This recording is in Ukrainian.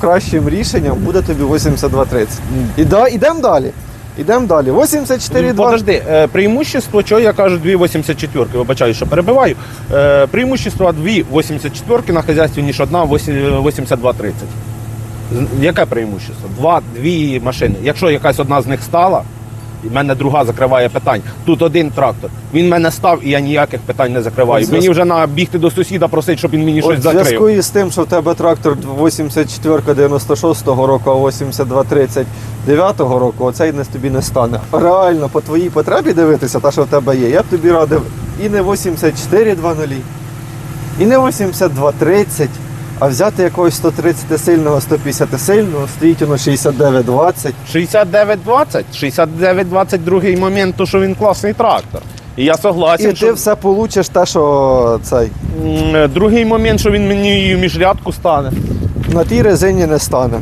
Кращим рішенням буде тобі 8230. Іде, ідемо далі. Ідемо далі. 84,2. Подожди, е, преимущество, чого я кажу 2,84, вибачаю, що перебиваю. Е, преимущество 2,84 на хазяйстві, ніж одна 82,30. З- Яке преимущество? Два, дві машини. Якщо якась одна з них стала, і в мене друга закриває питань. Тут один трактор. Він мене став, і я ніяких питань не закриваю. От Мені зв'яз- вже на бігти до сусіда просить, щоб він мені От щось в зв'язку закрив. із тим, що в тебе трактор 84 96 року, а 82 39 року, оцей не тобі не стане. Реально, по твоїй потребі дивитися, та що в тебе є, я б тобі радив і не 84,20, і не 82,30, а взяти якогось 130 сильного, 150 сильного, стоїть воно 69,20. 69-20. 69-20 другий момент, то що він класний трактор. І я согласен, І що ти все получиш те, що цей. другий момент, що він мені і в міжрядку стане. На тій резині не стане.